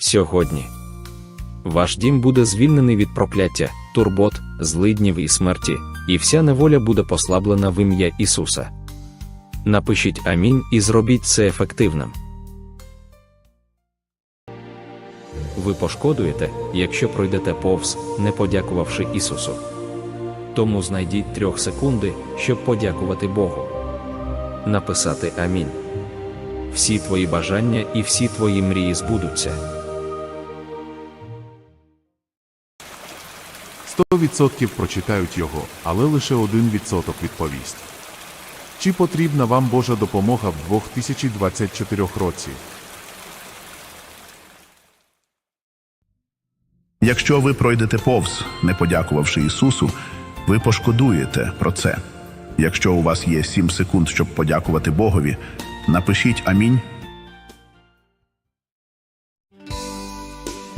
Сьогодні ваш дім буде звільнений від прокляття, турбот, злиднів і смерті, і вся неволя буде послаблена в ім'я Ісуса. Напишіть Амінь і зробіть це ефективним. Ви пошкодуєте, якщо пройдете повз, не подякувавши Ісусу. Тому знайдіть трьох секунди, щоб подякувати Богу. Написати Амінь. Всі твої бажання і всі твої мрії збудуться. 100% прочитають його, але лише 1% відповість. Чи потрібна вам Божа допомога в 2024 році? Якщо ви пройдете повз, не подякувавши Ісусу, ви пошкодуєте про це. Якщо у вас є 7 секунд, щоб подякувати Богові, напишіть Амінь.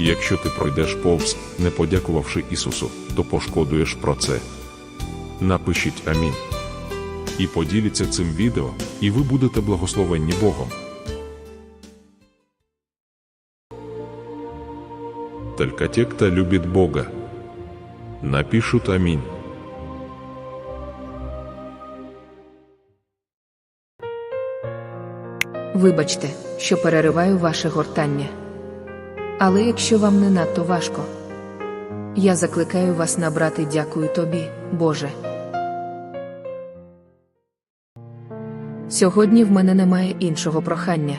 Якщо ти пройдеш повз, не подякувавши Ісусу, то пошкодуєш про це. Напишіть Амінь. І поділіться цим відео, і ви будете благословенні Богом. Только те, кто Бога, напишут Аминь. Вибачте, що перериваю ваше гортання. Але якщо вам не надто важко, я закликаю вас набрати дякую тобі, Боже. Сьогодні в мене немає іншого прохання.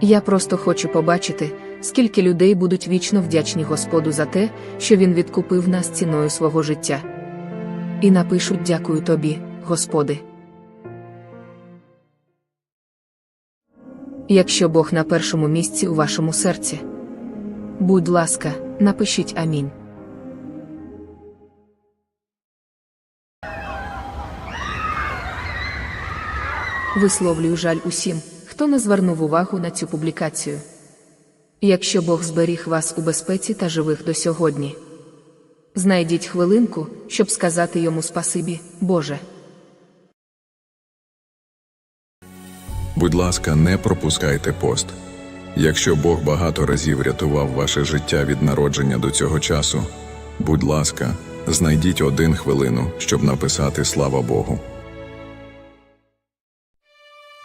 Я просто хочу побачити, скільки людей будуть вічно вдячні Господу за те, що Він відкупив нас ціною свого життя. І напишуть дякую тобі, Господи. Якщо Бог на першому місці у вашому серці. Будь ласка, напишіть амінь. Висловлюю жаль усім, хто не звернув увагу на цю публікацію. Якщо Бог зберіг вас у безпеці та живих до сьогодні, знайдіть хвилинку, щоб сказати йому спасибі, Боже. Будь ласка, не пропускайте пост. Якщо Бог багато разів рятував ваше життя від народження до цього часу, будь ласка, знайдіть один хвилину, щоб написати Слава Богу.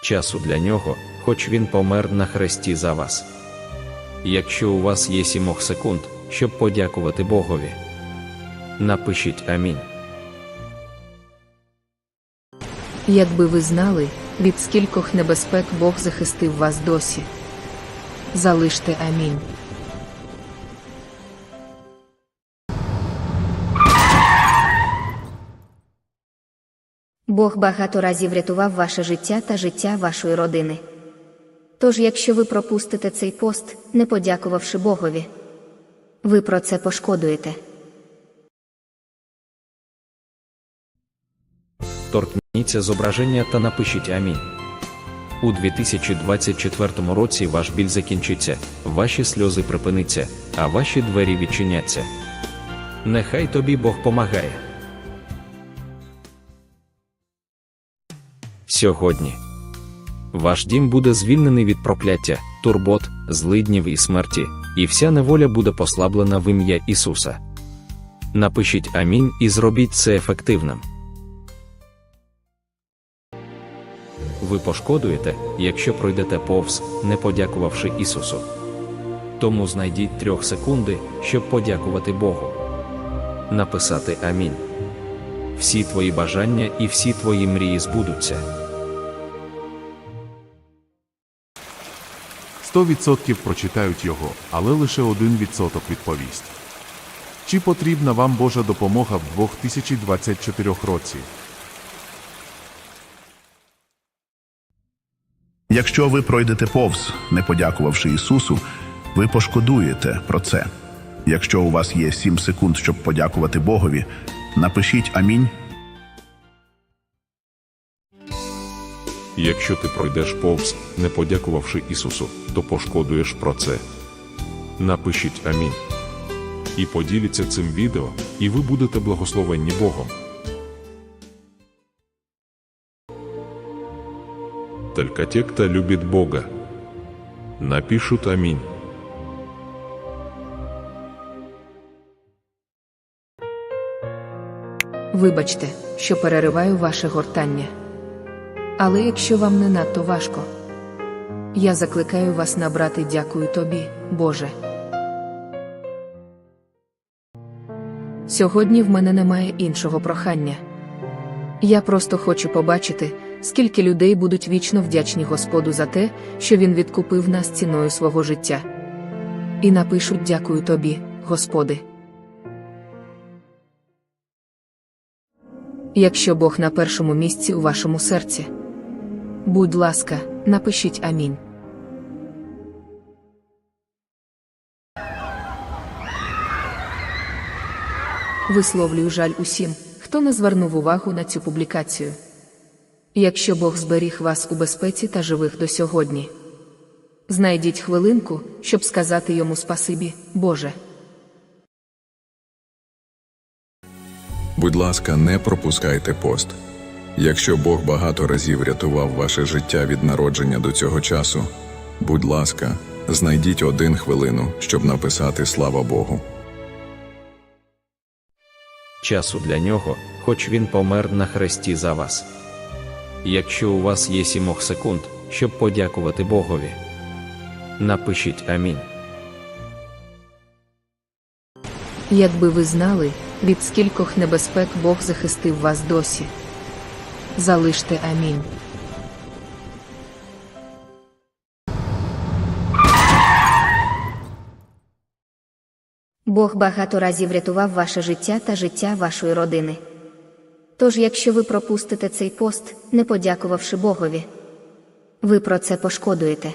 часу для нього, хоч він помер на хресті за вас. Якщо у вас є сімох секунд, щоб подякувати Богові, напишіть Амінь. Якби ви знали, від скількох небезпек Бог захистив вас досі. Залиште амінь. Бог багато разів рятував ваше життя та життя вашої родини. Тож, якщо ви пропустите цей пост, не подякувавши Богові, ви про це пошкодуєте. Торкніться зображення та напишіть Амінь. У 2024 році ваш біль закінчиться, ваші сльози припиниться, а ваші двері відчиняться. Нехай тобі Бог помагає. Сьогодні ваш дім буде звільнений від прокляття, турбот, злиднів і смерті, і вся неволя буде послаблена в ім'я Ісуса. Напишіть Амінь і зробіть це ефективним. Ви пошкодуєте, якщо пройдете повз, не подякувавши Ісусу. Тому знайдіть трьох секунди, щоб подякувати Богу. Написати Амінь. Всі твої бажання і всі твої мрії збудуться. 100% прочитають його, але лише 1% відповість. Чи потрібна вам Божа допомога в 2024 році? Якщо ви пройдете повз, не подякувавши Ісусу, ви пошкодуєте про це. Якщо у вас є 7 секунд, щоб подякувати Богові, напишіть Амінь. Якщо ти пройдеш повз, не подякувавши Ісусу, то пошкодуєш про це. Напишіть Амінь. І поділіться цим відео, і ви будете благословенні Богом. только те, кто любит Бога, напишут «Аминь». Вибачте, що перериваю ваше гортання. Але якщо вам не надто важко, я закликаю вас набрати дякую тобі, Боже. Сьогодні в мене немає іншого прохання. Я просто хочу побачити, скільки людей будуть вічно вдячні Господу за те, що Він відкупив нас ціною свого життя. І напишуть дякую тобі, Господи. Якщо Бог на першому місці у вашому серці, будь ласка, напишіть амінь. Висловлюю жаль усім, хто не звернув увагу на цю публікацію. Якщо Бог зберіг вас у безпеці та живих до сьогодні, знайдіть хвилинку, щоб сказати йому спасибі, Боже. Будь ласка, не пропускайте пост. Якщо Бог багато разів рятував ваше життя від народження до цього часу, будь ласка, знайдіть один хвилину, щоб написати Слава Богу. часу для нього, хоч він помер на хресті за вас. Якщо у вас є сімох секунд, щоб подякувати Богові, напишіть амінь. Якби ви знали, від скількох небезпек Бог захистив вас досі. Залиште амінь. Бог багато разів рятував ваше життя та життя вашої родини. Тож, якщо ви пропустите цей пост, не подякувавши Богові, ви про це пошкодуєте.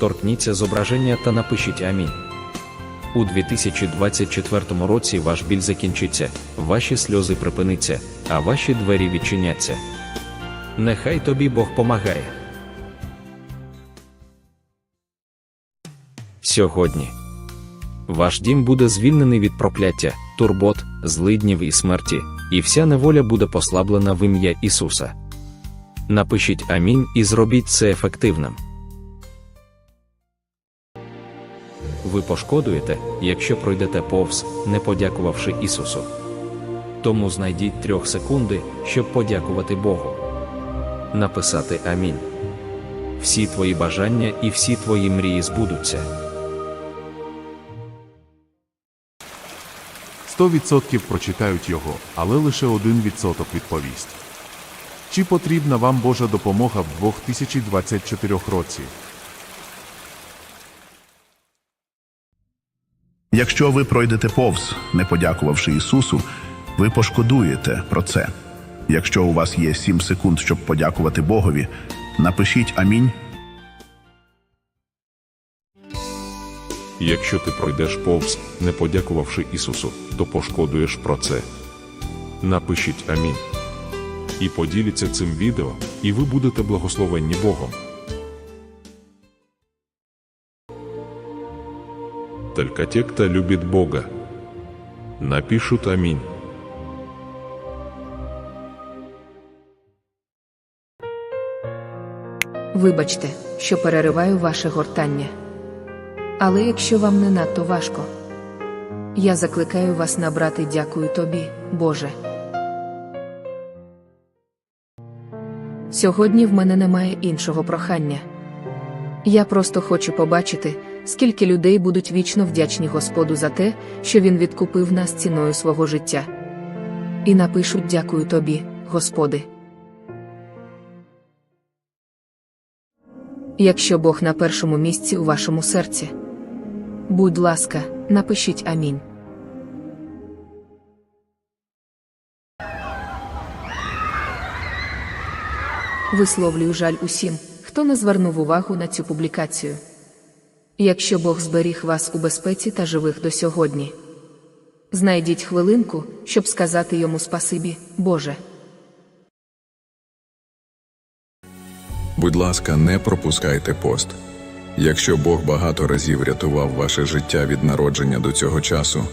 Торкніться зображення та напишіть амінь. У 2024 році ваш біль закінчиться, ваші сльози припиниться, а ваші двері відчиняться. Нехай тобі Бог помагає. Сьогодні ваш дім буде звільнений від прокляття, турбот, злиднів і смерті, і вся неволя буде послаблена в ім'я Ісуса. Напишіть амінь і зробіть це ефективним. ви пошкодуєте, якщо пройдете повз, не подякувавши Ісусу. Тому знайдіть трьох секунди, щоб подякувати Богу. Написати Амінь. Всі твої бажання і всі твої мрії збудуться. 100% прочитають його, але лише 1% відповість. Чи потрібна вам Божа допомога в 2024 році? Якщо ви пройдете повз, не подякувавши Ісусу, ви пошкодуєте про це. Якщо у вас є 7 секунд, щоб подякувати Богові, напишіть амінь. Якщо ти пройдеш повз, не подякувавши Ісусу, то пошкодуєш про це. Напишіть амінь. І поділіться цим відео, і ви будете благословенні Богом. Только те, кто любит Бога, напишут аминь. Вибачте, що перериваю ваше гортання. Але якщо вам не надто важко, я закликаю вас набрати дякую тобі, Боже. Сьогодні в мене немає іншого прохання. Я просто хочу побачити, скільки людей будуть вічно вдячні Господу за те, що Він відкупив нас ціною свого життя. І напишуть дякую тобі, Господи. Якщо Бог на першому місці у вашому серці, будь ласка, напишіть амінь. Висловлюю жаль усім, хто не звернув увагу на цю публікацію. Якщо Бог зберіг вас у безпеці та живих до сьогодні, знайдіть хвилинку, щоб сказати йому спасибі, Боже. Будь ласка, не пропускайте пост. Якщо Бог багато разів рятував ваше життя від народження до цього часу,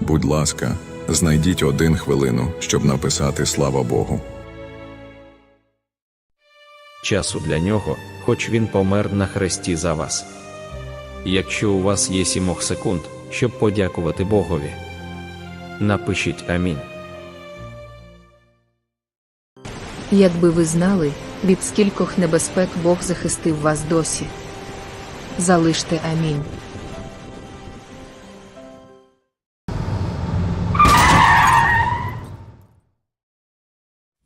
будь ласка, знайдіть один хвилину, щоб написати Слава Богу. часу для нього, хоч він помер на хресті за вас. Якщо у вас є сімох секунд, щоб подякувати Богові. Напишіть Амінь. Якби ви знали, від скількох небезпек Бог захистив вас досі. Залиште амінь.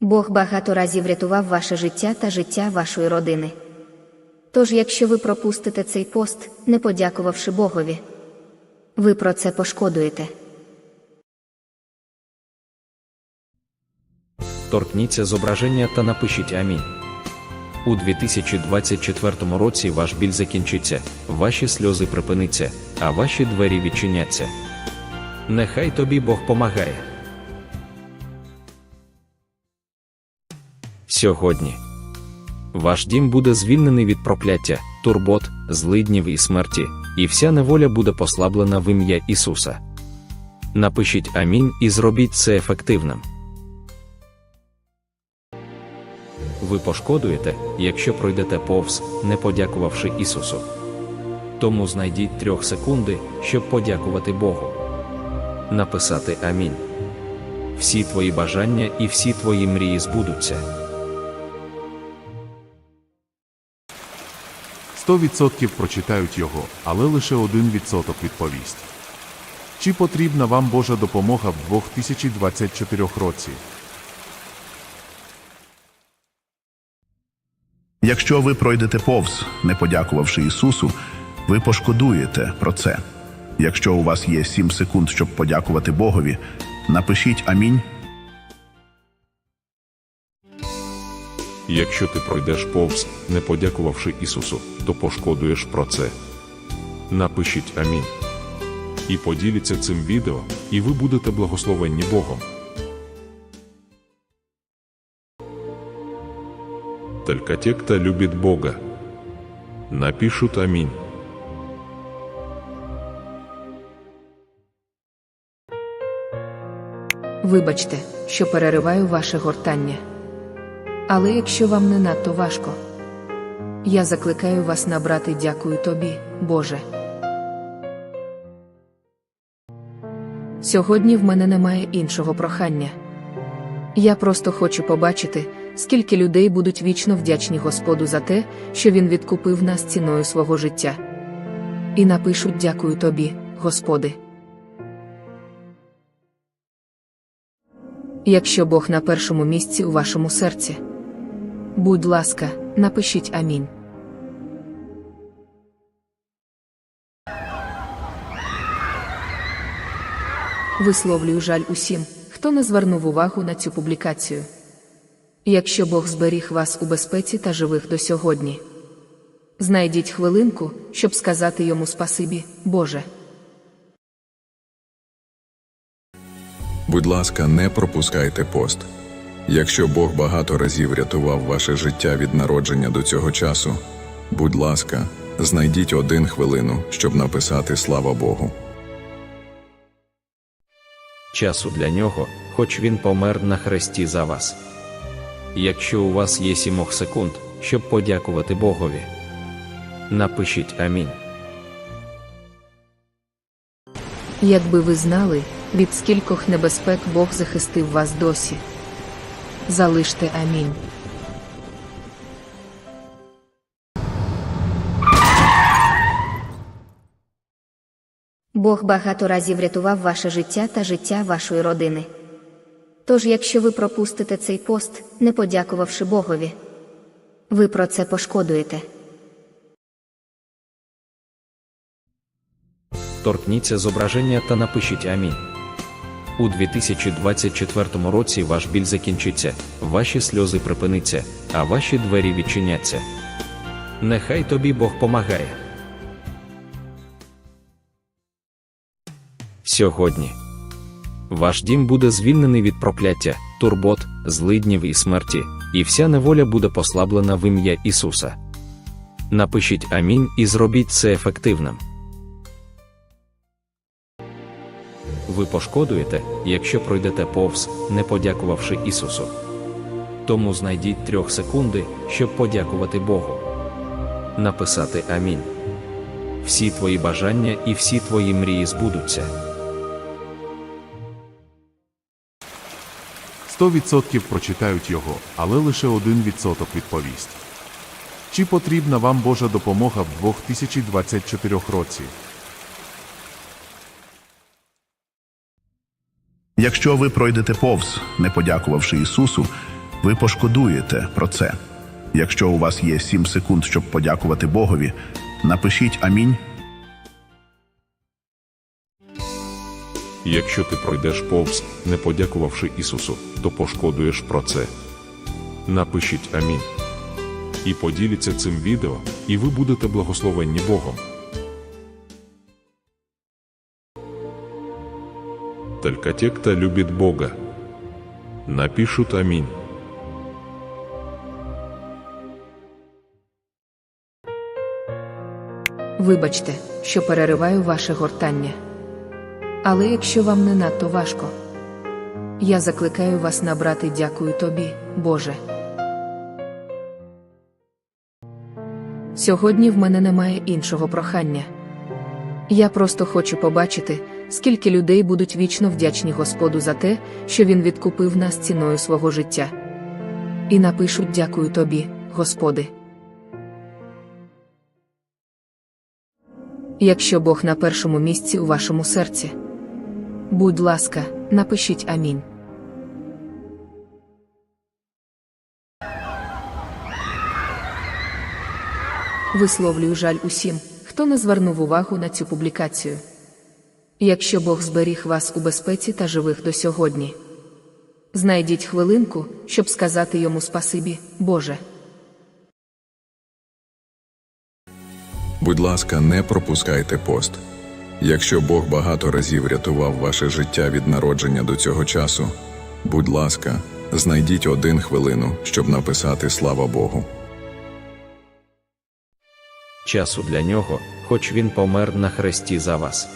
Бог багато разів рятував ваше життя та життя вашої родини. Тож, якщо ви пропустите цей пост, не подякувавши Богові, ви про це пошкодуєте. Торкніться зображення та напишіть Амінь. У 2024 році ваш біль закінчиться, ваші сльози припиниться, а ваші двері відчиняться. Нехай тобі Бог помагає. Сьогодні ваш дім буде звільнений від прокляття, турбот, злиднів і смерті, і вся неволя буде послаблена в ім'я Ісуса. Напишіть Амінь і зробіть це ефективним. Ви пошкодуєте, якщо пройдете повз, не подякувавши Ісусу. Тому знайдіть трьох секунди, щоб подякувати Богу. Написати Амінь. Всі твої бажання і всі твої мрії збудуться. 100% прочитають його, але лише 1% відповість. Чи потрібна вам Божа допомога в 2024 році? Якщо ви пройдете повз, не подякувавши Ісусу, ви пошкодуєте про це. Якщо у вас є 7 секунд, щоб подякувати Богові, напишіть Амінь. Якщо ти пройдеш повз, не подякувавши Ісусу, то пошкодуєш про це. Напишіть Амінь. І поділіться цим відео, і ви будете благословенні Богом. Только те, кто любит Бога, напишут Аминь. Вибачте, що перериваю ваше гортання. Але якщо вам не надто важко, я закликаю вас набрати дякую тобі, Боже. Сьогодні в мене немає іншого прохання. Я просто хочу побачити, скільки людей будуть вічно вдячні Господу за те, що Він відкупив нас ціною свого життя. І напишуть дякую тобі, Господи. Якщо Бог на першому місці у вашому серці. Будь ласка, напишіть Амінь. Висловлюю жаль усім, хто не звернув увагу на цю публікацію. Якщо Бог зберіг вас у безпеці та живих до сьогодні, знайдіть хвилинку, щоб сказати йому спасибі, Боже. Будь ласка, не пропускайте пост. Якщо Бог багато разів рятував ваше життя від народження до цього часу, будь ласка, знайдіть один хвилину, щоб написати Слава Богу. часу для нього, хоч він помер на хресті за вас. Якщо у вас є сімох секунд, щоб подякувати Богові, напишіть Амінь. Якби ви знали, від скількох небезпек Бог захистив вас досі. Залиште амінь. Бог багато разів рятував ваше життя та життя вашої родини. Тож, якщо ви пропустите цей пост, не подякувавши Богові, ви про це пошкодуєте. Торкніться зображення та напишіть Амінь. У 2024 році ваш біль закінчиться, ваші сльози припиниться, а ваші двері відчиняться. Нехай тобі Бог помагає. Сьогодні ваш дім буде звільнений від прокляття, турбот, злиднів і смерті, і вся неволя буде послаблена в ім'я Ісуса. Напишіть Амінь і зробіть це ефективним. ви пошкодуєте, якщо пройдете повз, не подякувавши Ісусу. Тому знайдіть трьох секунди, щоб подякувати Богу. Написати Амінь. всі твої бажання і всі твої мрії збудуться. 100% прочитають його, але лише 1% відповість. Чи потрібна вам Божа допомога в 2024 році? Якщо ви пройдете повз, не подякувавши Ісусу, ви пошкодуєте про це. Якщо у вас є 7 секунд, щоб подякувати Богові, напишіть Амінь. Якщо ти пройдеш повз, не подякувавши Ісусу, то пошкодуєш про це. Напишіть Амінь. І поділіться цим відео, і ви будете благословенні Богом. Только те, кто любит Бога, напишут Аминь. Вибачте, що перериваю ваше гортання. Але якщо вам не надто важко, я закликаю вас набрати дякую тобі, Боже. Сьогодні в мене немає іншого прохання. Я просто хочу побачити, скільки людей будуть вічно вдячні Господу за те, що Він відкупив нас ціною свого життя. І напишуть дякую тобі, Господи. Якщо Бог на першому місці у вашому серці. Будь ласка, напишіть амінь. Висловлюю жаль усім, хто не звернув увагу на цю публікацію. Якщо Бог зберіг вас у безпеці та живих до сьогодні, знайдіть хвилинку, щоб сказати йому спасибі, Боже. Будь ласка, не пропускайте пост. Якщо Бог багато разів рятував ваше життя від народження до цього часу, будь ласка, знайдіть один хвилину, щоб написати Слава Богу. часу для нього, хоч він помер на хресті за вас.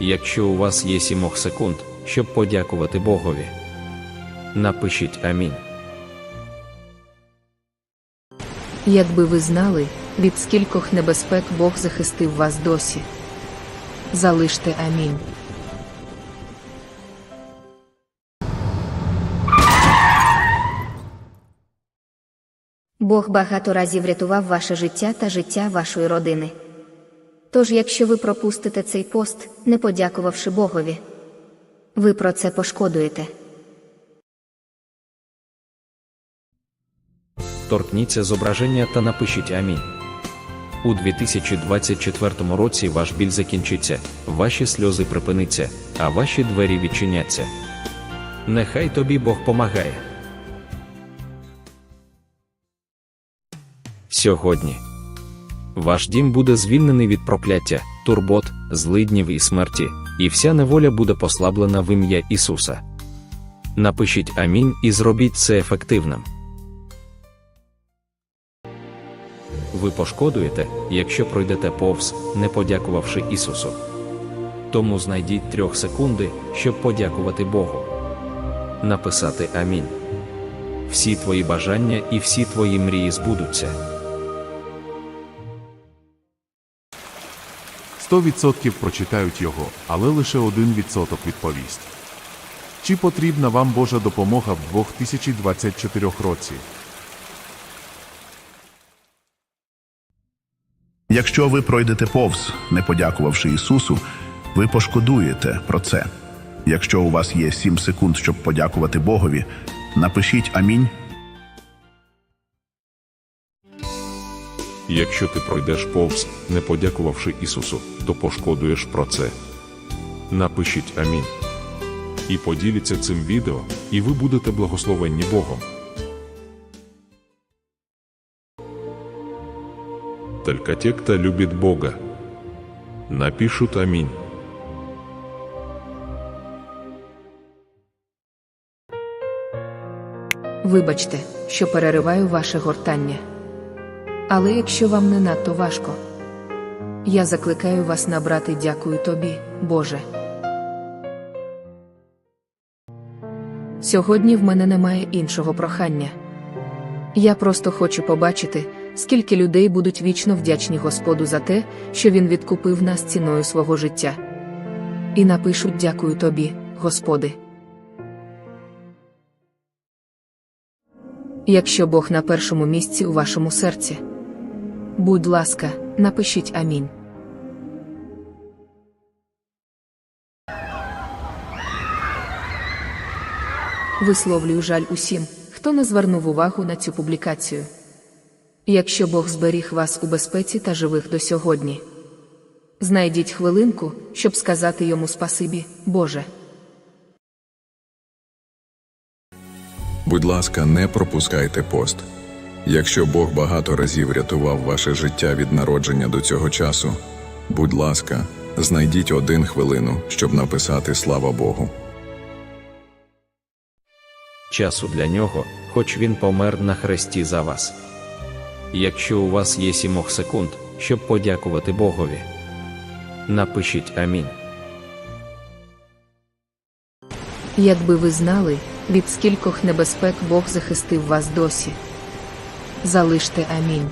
Якщо у вас є сімох секунд, щоб подякувати Богові, напишіть Амінь. Якби ви знали, від скількох небезпек Бог захистив вас досі. Залиште амінь. Бог багато разів рятував ваше життя та життя вашої родини. Тож, якщо ви пропустите цей пост, не подякувавши Богові, ви про це пошкодуєте. Торкніться зображення та напишіть Амінь. У 2024 році ваш біль закінчиться, ваші сльози припиниться, а ваші двері відчиняться. Нехай тобі Бог помагає. Сьогодні ваш дім буде звільнений від прокляття, турбот, злиднів і смерті, і вся неволя буде послаблена в ім'я Ісуса. Напишіть Амінь і зробіть це ефективним. Ви пошкодуєте, якщо пройдете повз, не подякувавши Ісусу. Тому знайдіть трьох секунди, щоб подякувати Богу. Написати Амінь. Всі твої бажання і всі твої мрії збудуться. 100% прочитають його, але лише 1% відповість. Чи потрібна вам Божа допомога в 2024 році? Якщо ви пройдете повз, не подякувавши Ісусу, ви пошкодуєте про це. Якщо у вас є 7 секунд, щоб подякувати Богові, напишіть Амінь. Якщо ти пройдеш повз, не подякувавши Ісусу, то пошкодуєш про це. Напишіть Амінь. І поділіться цим відео, і ви будете благословенні Богом. Только те, кто любит Бога, напишут Аминь. Вибачте, що перериваю ваше гортання. Але якщо вам не надто важко, я закликаю вас набрати дякую тобі, Боже. Сьогодні в мене немає іншого прохання. Я просто хочу побачити, скільки людей будуть вічно вдячні Господу за те, що Він відкупив нас ціною свого життя. І напишуть дякую тобі, Господи. Якщо Бог на першому місці у вашому серці, будь ласка, напишіть амінь. Висловлюю жаль усім, хто не звернув увагу на цю публікацію. Якщо Бог зберіг вас у безпеці та живих до сьогодні, знайдіть хвилинку, щоб сказати йому спасибі, Боже. Будь ласка, не пропускайте пост. Якщо Бог багато разів рятував ваше життя від народження до цього часу, будь ласка, знайдіть один хвилину, щоб написати слава Богу. часу для нього, хоч він помер на хресті за вас. Якщо у вас є сімох секунд, щоб подякувати Богові, напишіть амінь. Якби ви знали, від скількох небезпек Бог захистив вас досі. Залиште амінь.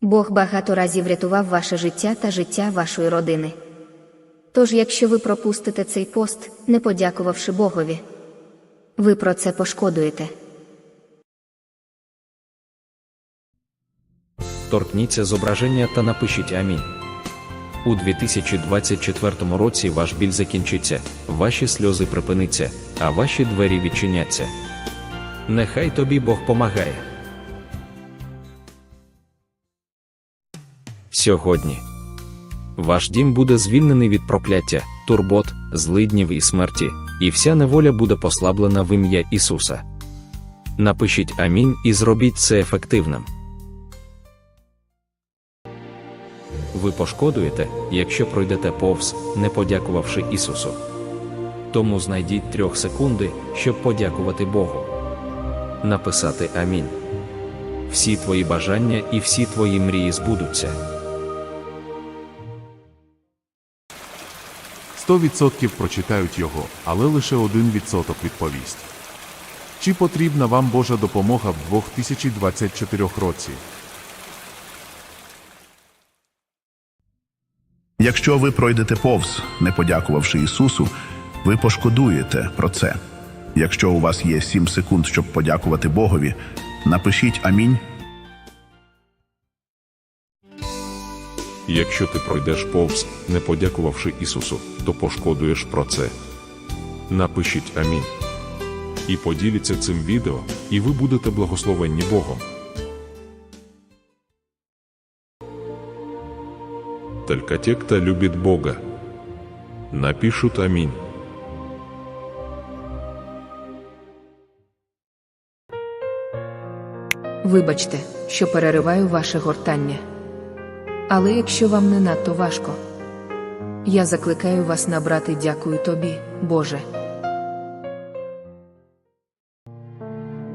Бог багато разів рятував ваше життя та життя вашої родини. Тож, якщо ви пропустите цей пост, не подякувавши Богові, ви про це пошкодуєте. Торкніться зображення та напишіть амінь. У 2024 році ваш біль закінчиться, ваші сльози припиниться, а ваші двері відчиняться. Нехай тобі Бог помагає. Сьогодні ваш дім буде звільнений від прокляття, турбот, злиднів і смерті, і вся неволя буде послаблена в ім'я Ісуса. Напишіть амінь і зробіть це ефективним. ви пошкодуєте, якщо пройдете повз, не подякувавши Ісусу. Тому знайдіть трьох секунди, щоб подякувати Богу. Написати Амінь. Всі твої бажання і всі твої мрії збудуться. 100% прочитають його, але лише 1% відповість. Чи потрібна вам Божа допомога в 2024 році? Якщо ви пройдете повз, не подякувавши Ісусу, ви пошкодуєте про це. Якщо у вас є 7 секунд, щоб подякувати Богові, напишіть амінь. Якщо ти пройдеш повз, не подякувавши Ісусу, то пошкодуєш про це. Напишіть амінь. І поділіться цим відео, і ви будете благословенні Богом. Только те, кто любит Бога, напишут аминь. Вибачте, що перериваю ваше гортання. Але якщо вам не надто важко, я закликаю вас набрати дякую тобі, Боже.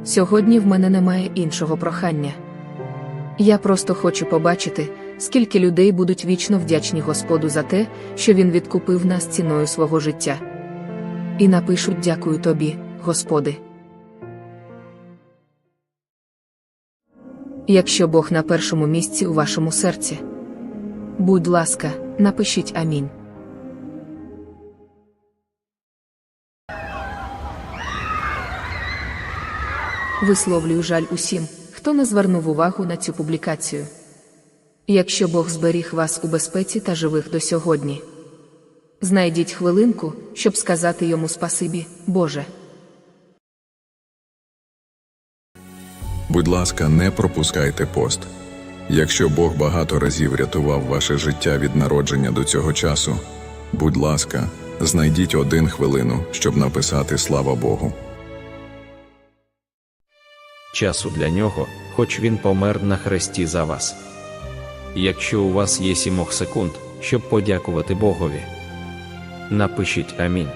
Сьогодні в мене немає іншого прохання. Я просто хочу побачити, скільки людей будуть вічно вдячні Господу за те, що Він відкупив нас ціною свого життя. І напишуть дякую тобі, Господи. Якщо Бог на першому місці у вашому серці, будь ласка, напишіть амінь. Висловлюю жаль усім, хто не звернув увагу на цю публікацію. Якщо Бог зберіг вас у безпеці та живих до сьогодні, знайдіть хвилинку, щоб сказати йому спасибі, Боже. Будь ласка, не пропускайте пост. Якщо Бог багато разів рятував ваше життя від народження до цього часу, будь ласка, знайдіть один хвилину, щоб написати слава Богу. часу для нього, хоч він помер на хресті за вас. Якщо у вас є сімох секунд, щоб подякувати Богові, напишіть амінь.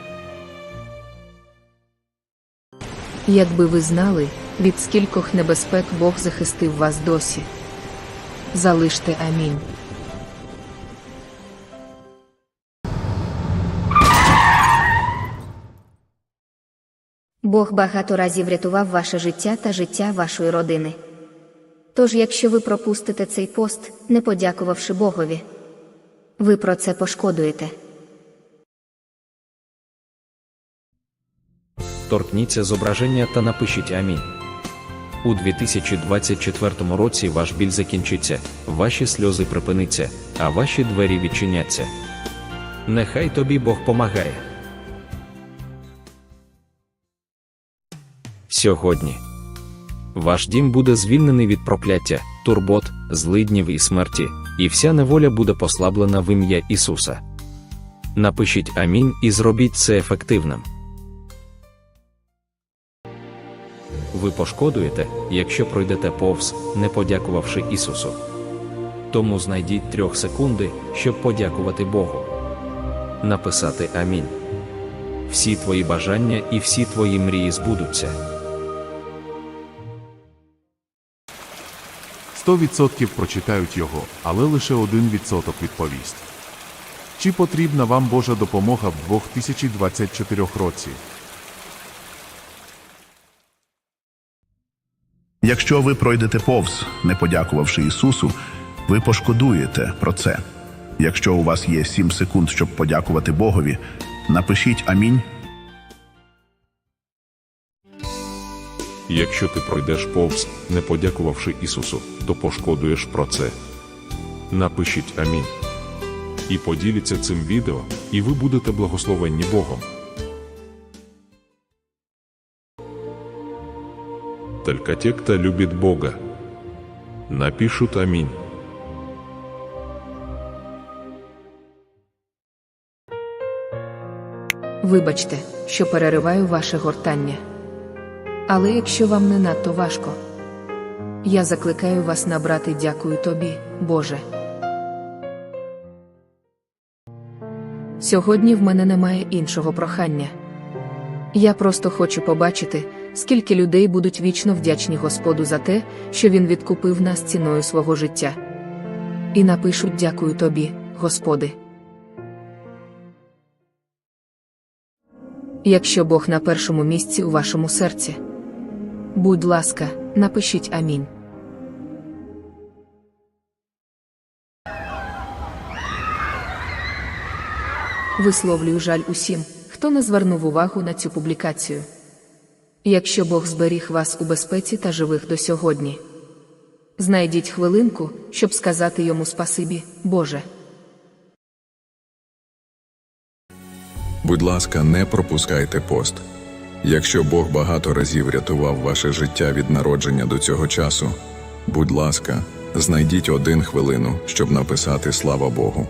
Якби ви знали, від скількох небезпек Бог захистив вас досі. Залиште амінь. Бог багато разів рятував ваше життя та життя вашої родини. Тож, якщо ви пропустите цей пост, не подякувавши Богові, ви про це пошкодуєте. Торкніться зображення та напишіть Амінь. У 2024 році ваш біль закінчиться, ваші сльози припиниться, а ваші двері відчиняться. Нехай тобі Бог помагає. Сьогодні ваш дім буде звільнений від прокляття, турбот, злиднів і смерті, і вся неволя буде послаблена в ім'я Ісуса. Напишіть Амінь і зробіть це ефективним. Ви пошкодуєте, якщо пройдете повз, не подякувавши Ісусу. Тому знайдіть трьох секунди, щоб подякувати Богу. Написати Амінь. Всі твої бажання і всі твої мрії збудуться. 100% прочитають його, але лише 1% відповість. Чи потрібна вам Божа допомога в 2024 році? Якщо ви пройдете повз, не подякувавши Ісусу, ви пошкодуєте про це. Якщо у вас є 7 секунд, щоб подякувати Богові, напишіть Амінь. Якщо ти пройдеш повз, не подякувавши Ісусу, то пошкодуєш про це. Напишіть Амінь. І поділіться цим відео, і ви будете благословенні Богом. Только те, кто любит Бога, напишут Аминь. Вибачте, що перериваю ваше гортання. Але якщо вам не надто важко, я закликаю вас набрати дякую тобі, Боже. Сьогодні в мене немає іншого прохання. Я просто хочу побачити, скільки людей будуть вічно вдячні Господу за те, що Він відкупив нас ціною свого життя. І напишуть дякую тобі, Господи. Якщо Бог на першому місці у вашому серці. Будь ласка, напишіть Амінь. Висловлюю жаль усім, хто не звернув увагу на цю публікацію. Якщо Бог зберіг вас у безпеці та живих до сьогодні, знайдіть хвилинку, щоб сказати йому спасибі, Боже. Будь ласка, не пропускайте пост. Якщо Бог багато разів рятував ваше життя від народження до цього часу, будь ласка, знайдіть один хвилину, щоб написати слава Богу.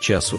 Часу